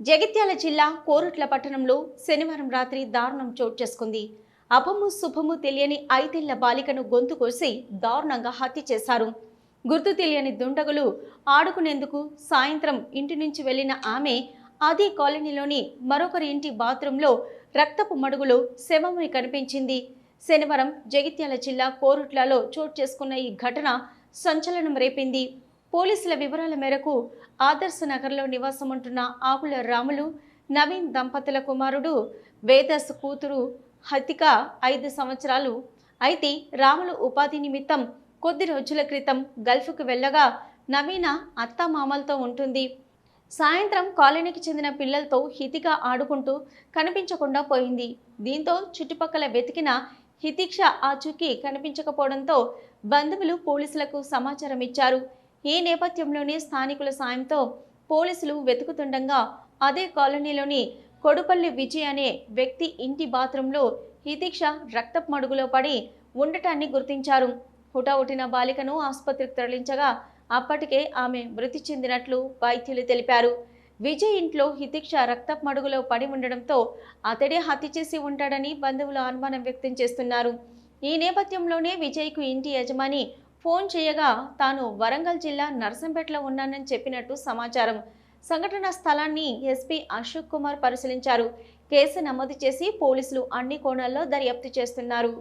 జగిత్యాల జిల్లా కోరుట్ల పట్టణంలో శనివారం రాత్రి దారుణం చోటు చేసుకుంది. అపము శుభము తెలియని ఐదేళ్ళ బాలికను గొంతు కోసి దారుణంగా హత్య చేశారు. గుర్తు తెలియని దుండగులు ఆడుకునేందుకు సాయంత్రం ఇంటి నుంచి వెళ్ళిన ఆమె అదే కాలనీలోని మరొకరి ఇంటి బాత్రూంలో రక్తపు మడుగులో శవమై కనిపించింది. శనివారం జగిత్యాల జిల్లా కోరుట్లలో చోటు చేసుకున్న ఈ ఘటన సంచలనం రేపింది. పోలీసుల వివరాల మేరకు ఆదర్శ నగర్లో నివాసం ఉంటున్న ఆకుల రాములు నవీన్ దంపతుల కుమారుడు వేదస్ కూతురు హతిక ఐదు సంవత్సరాలు. అయితే రాములు ఉపాధి నిమిత్తం కొద్ది రోజుల క్రితం గల్ఫ్కు వెళ్ళగా నవీన అత్తమామలతో ఉంటుంది. సాయంత్రం కాలనీకి చెందిన పిల్లలతో హితిక ఆడుకుంటూ కనిపించకుండా పోయింది. దీంతో చుట్టుపక్కల వెతికిన హితిక్ష ఆచూకీ కనిపించకపోవడంతో బంధువులు పోలీసులకు సమాచారం ఇచ్చారు ఈ నేపథ్యంలోనే స్థానికుల సాయంతో పోలీసులు వెతుకుతుండగా అదే కాలనీలోని కొడుపల్లి విజయ్ అనే వ్యక్తి ఇంటి బాత్రూంలో హితిక్ష రక్తపు మడుగులో పడి ఉండటాన్ని గుర్తించారు. హుటాహుటిన బాలికను ఆసుపత్రికి తరలించగా అప్పటికే ఆమె మృతి చెందినట్లు వైద్యులు తెలిపారు. విజయ్ ఇంట్లో హితిక్ష రక్తపు మడుగులో పడి ఉండడంతో అతడే హత్య చేసి ఉంటాడని బంధువులు అనుమానం వ్యక్తం చేస్తున్నారు. ఈ నేపథ్యంలోనే విజయ్కు ఇంటి యజమాని ఫోన్ చేయగా తాను వరంగల్ జిల్లా నర్సంపేటలో ఉన్నానని చెప్పినట్టు సమాచారం. సంఘటన స్థలాన్ని ఎస్పీ అశోక్ కుమార్ పరిశీలించారు. కేసు నమోదు చేసి పోలీసులు అన్ని కోణాల్లో దర్యాప్తు చేస్తున్నారు.